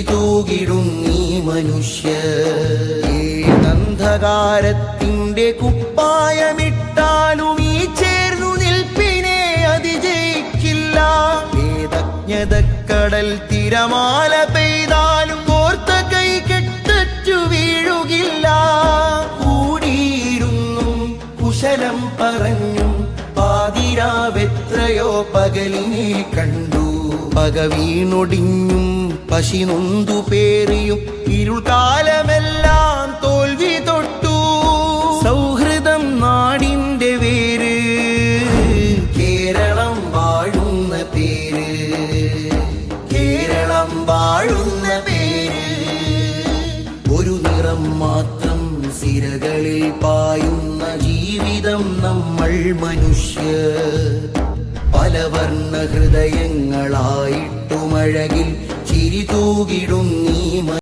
ചിരി തൂകിടുങ്ങി മനുഷ്യ. ഏതന്ധകാരത്തിന്റെ കുപ്പായമിട്ടാലും ഈ ചേർന്നു നിൽപ്പിനെ അതിജയിക്കില്ല. വേദജ്ഞതക്കടൽ തിരമാല പെയ്താലും ഓർത്ത കൈ കെട്ടു വീഴുകില്ല. കൂടിയിരുന്നും കുശലം പറഞ്ഞും പാതിരാവെത്രയോ പകലിനെ കണ്ടു. പക വീണൊടിഞ്ഞും പശി നൊന്തു പേറിയും ഇരുൾക്കാലമെല്ലാം തോൽവി തൊട്ടു. സൗഹൃദം നാടിന്റെ വേര് കേരളം വാഴുന്ന പേര്. കേരളം വാഴുന്ന പേര്. ഒരു നിറം മാത്രം സിരകളിൽ പായുന്ന ജീവിതം നമ്മൾ മനുഷ്യ. പലവർണ ഹൃദയങ്ങളായിട്ടുമഴകിൽ ചിരി തൂകിടുങ്ങി